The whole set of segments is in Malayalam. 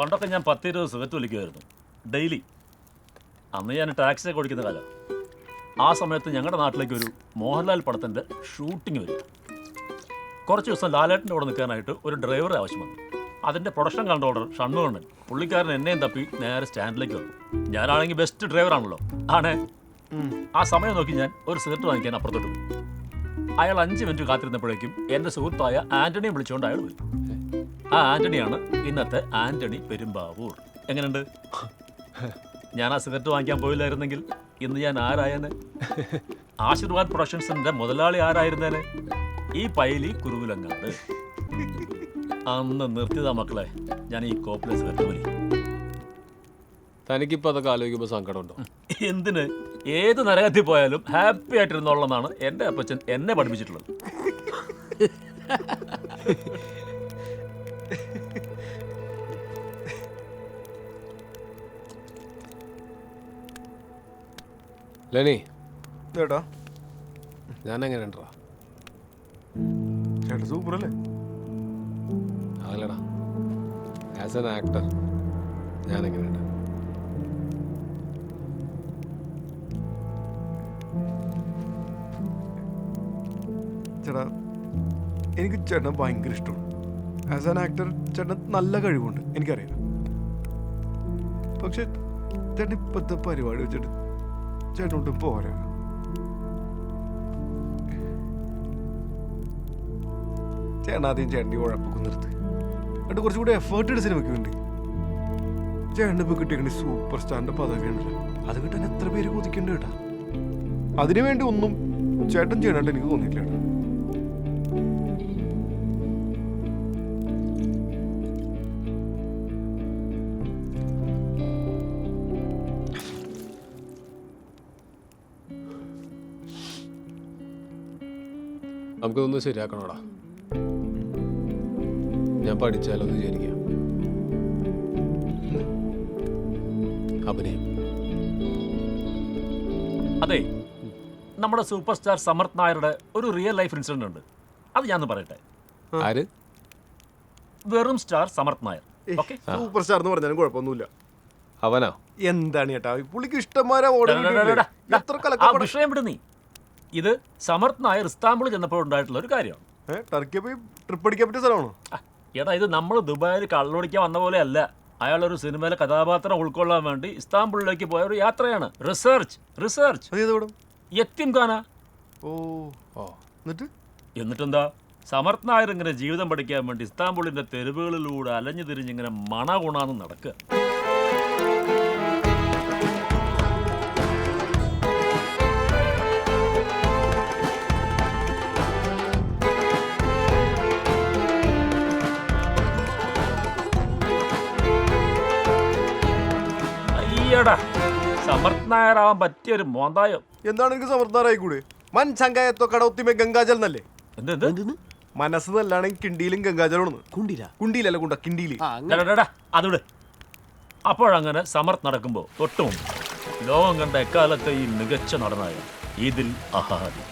പണ്ടൊക്കെ ഞാൻ പത്തിരുപത് സിഗരറ്റ് വലിക്കുമായിരുന്നു. ഡെയിലി. അന്ന് ഞാൻ ടാക്സിയൊക്കെ ഓടിക്കുന്ന കാലം. ആ സമയത്ത് ഞങ്ങളുടെ നാട്ടിലേക്ക് ഒരു മോഹൻലാൽ പടത്തിന്റെ ഷൂട്ടിംഗ് വരും. കുറച്ച് ദിവസം ലാലേട്ടന്റെ കൂടെ നിൽക്കാനായിട്ട് ഒരു ഡ്രൈവറെ ആവശ്യം വന്നു. അതിന്റെ പ്രൊഡക്ഷൻ കൺട്രോളർ ഷണ്ണുകണ്ണൻ പുള്ളിക്കാരൻ എന്നെയും തപ്പി നേരെ സ്റ്റാൻഡിലേക്ക് വന്നു. ഞാനാണെങ്കിൽ ബെസ്റ്റ് ഡ്രൈവറാണല്ലോ. ആണേ? ആ സമയം നോക്കി ഞാൻ ഒരു സിഗരറ്റ് വാങ്ങിക്കാൻ അപ്പുറത്തോട്ട് പോയി. അയാൾ അഞ്ച് മിനിറ്റ് കാത്തിരുന്നപ്പോഴേക്കും എന്റെ സുഹൃത്തായ ആന്റണിയെ വിളിച്ചുകൊണ്ട് അയാൾ വരും ആ ആന്റണിയാണ് ഇന്നത്തെ ആന്റണി പെരുമ്പാവൂർ. എങ്ങനെയുണ്ട്? ഞാൻ ആ സിഗരറ്റ് വാങ്ങിക്കാൻ പോയില്ലായിരുന്നെങ്കിൽ ഇന്ന് ഞാൻ ആരായനെ? ആശീർവാദ് പ്രൊഡക്ഷൻസിന്റെ മുതലാളി ആരായിരുന്നേനെ? ഈ പൈലി കുറുവിലങ്ങാട്. അന്ന് നിർത്തിയതാ മക്കളെ ഞാൻ ഈ കോപ്പിലെ സിഗരറ്റ് വലി തനിക്കിപ്പോ അതൊക്കെ ആലോചിക്കുമ്പോ സങ്കടമുണ്ടോ? എന്തിന്? ഏത് നരകത്തിൽ പോയാലും ഹാപ്പി ആയിട്ടിരുന്നോളെന്നാണ് എന്റെ അപ്പച്ചൻ എന്നെ പഠിപ്പിച്ചിട്ടുള്ളത്. ലെനി. ചേട്ടാ ഞാൻ എങ്ങനെ ഉണ്ടാ ചേട്ടാ സൂപ്പർ അല്ലേ അതല്ലടാ. ആസ് ആൻ ആക്ടർ ഞാൻ എങ്ങനെയുണ്ട് ചേട്ടാ എനിക്ക് ചേട്ടനെ ഭയങ്കര ഇഷ്ടമാണ്. ആസ് ആൻ ആക്ടർ ചേട്ടന് നല്ല കഴിവുണ്ട് എനിക്കറിയാം. പക്ഷെ ചേട്ടൻ ഇപ്പോഴത്തെ പരിപാടി വെച്ചിട്ട് ചേട്ടനോട്ട് പോരാ. ചേട്ടൻ ആദ്യം ചേട്ടന്റെ ഉഴപ്പൊക്കെ നിർത്ത്. എന്നിട്ട് കുറച്ചുകൂടി എഫേർട്ട് എടുത്ത് സിനിമയ്ക്ക് വേണ്ടി. ചേട്ടൻ ഇപ്പോൾ കിട്ടിയ സൂപ്പർ സ്റ്റാറിന്റെ പദവിയാണല്ലോ അത് കിട്ടാൻ എത്ര പേര് കൊതിക്കണ്ട് കേട്ടാ. അതിനു വേണ്ടി ഒന്നും ചേട്ടൻ ചെയ്യണമായിട്ട് എനിക്ക് തോന്നിയില്ല നമുക്കിതൊന്ന് ശരിയാക്കണോടാ. ഞാൻ പഠിച്ചാലോ എന്ന് വിചാരിക്കാം. അഭിനയം. അതെ നമ്മുടെ സൂപ്പർ സ്റ്റാർ സമർത്ത് നായരുടെ ഒരു റിയൽ ലൈഫ് ഇൻസിഡന്റ് ഉണ്ട്. അത് ഞാൻ പറയട്ടെ? ആര്? വെറും star Samarth Nair. Okay? Super star എന്ന് പറഞ്ഞാലും കുഴപ്പമൊന്നുമില്ല. അവനാ? എന്താണ് ചേട്ടാ? പുള്ളിക്ക് ഇഷ്ടം വിഷയം വിട് നീ. ഇത് സമർത്ഥനായ ഇസ്താംബുൾ ചെന്നപ്പോൾ ഉണ്ടായിട്ടുള്ള ഒരു കാര്യമാണ്. ടർക്കി പോയി ട്രിപ്പ് അടിക്കാൻ പറ്റിയ സ്ഥലമാണോ? ആ, എടാ ഇത് നമ്മൾ ദുബായിൽ കള്ളൊടിക്കാൻ വന്ന പോലെ അല്ല അയാളൊരു സിനിമയിലെ കഥാപാത്രം ഉൾക്കൊള്ളാൻ വേണ്ടി ഇസ്താംബുളിലേക്ക് പോയ ഒരു യാത്രയാണ്. റിസർച്ച് റിസർച്ച് യത്തിം ഖാന. ഓ ഓ എന്നിട്ട്? എന്നിട്ടെന്താ? സമർത്ഥ് നായർ ഇങ്ങനെ ജീവിതം പഠിക്കാൻ വേണ്ടി ഇസ്താംബുളിന്റെ തെരുവുകളിലൂടെ അലഞ്ഞു തിരിഞ്ഞിങ്ങനെ മണ ഗുണാന്ന് നടക്കുക. അല്ലേടാ സമർത്ഥ് നായരാവാൻ പറ്റിയ ഒരു മോന്തായം. എന്താണ് എനിക്ക് സമർത്ഥ് നായരായിക്കൂടെ മൻ ചങ്കായത്തോ കട ഒത്തിമേ ഗംഗാജൽ എന്നല്ലേ എന്തെന്ത് മനസ്സ് നല്ലാണെങ്കിൽ കിണ്ടിയിലും ഗംഗാജലും കുണ്ടിയില. കുണ്ടിയിലല്ല കുണ്ട കിണ്ടിയിൽ അതുവിടെ. അപ്പോഴങ്ങനെ സമർത്ഥ് നടക്കുമ്പോൾ തൊട്ടും ലോകം കണ്ട എക്കാലത്തെ ഈ മികച്ച നടനായ ഇതിൽ അഹാദി.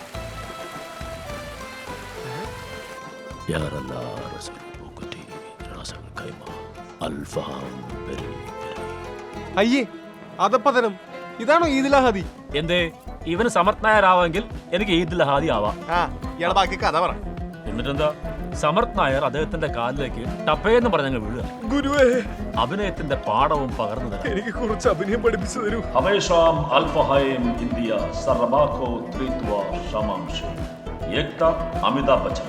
അയ്യേ അതപ്പതനം. ഇതാണോ ഈദിലഹാദി? എന്തേ? ഇവന് സമർത്ഥ് നായരാവാമെങ്കിൽ എനിക്ക് ഈദിലഹാദി ആവാം. ആ ഇയാളെ ബാക്കി കഥ പറ. എന്നിട്ടെന്താ? സമർത്ഥ് നായർ അദ്ദേഹത്തിന്റെ കാലിലേക്ക് ടപ്പേന്ന് പറഞ്ഞങ്ങ് വീഴുക. ഗുരുവേ. അഭിനയത്തിന്റെ പാഠവും പകർന്നു തരാം. എനിക്ക് കുറച്ച് അഭിനയം പഠിപ്പിച്ചു തരൂ. ഹമേഷാം അൽഫഹൈം ഇന്ത്യ സർബാഖോ ത്രിത്വ ഷമാംശ ഏക്ത അമിതാഭ് ബച്ചൻ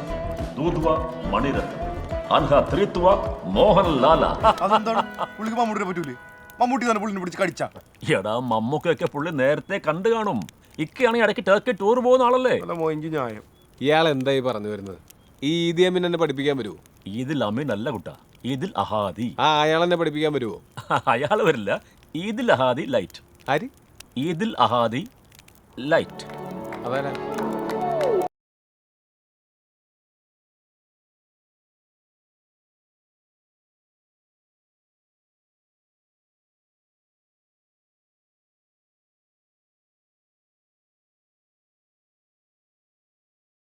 ദൂദ്വ മണിരത്നം. അൻഹ ത്രിത്വ മോഹൻലാല. അതെന്താണ്? പുള്ളിക്ക് പറ്റൂലേ? മമ്മൂട്ടി തന്നെ പുള്ളിനെ പിടിച്ച് കടിച്ച. എടാ മമ്മൂക്കൊക്കെ പുള്ളി നേരത്തെ കണ്ടു കാണും. ഇക്കയാണെങ്കിൽ ഇടയ്ക്ക് ടർക്കി ടൂർ പോകുന്ന ആളല്ലേ? നല്ല മോയിഞ്ചി ന്യായം ഇയാൾ എന്തായി പറഞ്ഞു വരുന്നത്? ഈ ഈദി അമീൻ എന്നെ പഠിപ്പിക്കാൻ വരുമോ ഈദിൽ അമീൻ അല്ല കുട്ട. ഈദിൽ അഹാദി. ആ അയാൾ എന്നെ പഠിപ്പിക്കാൻ വരുമോ അയാൾ വരില്ല. ഈദിൽ അഹാദി ലൈറ്റ്. ആര്? ഈദിൽ അഹാദി ലൈറ്റ്. അതാരാ?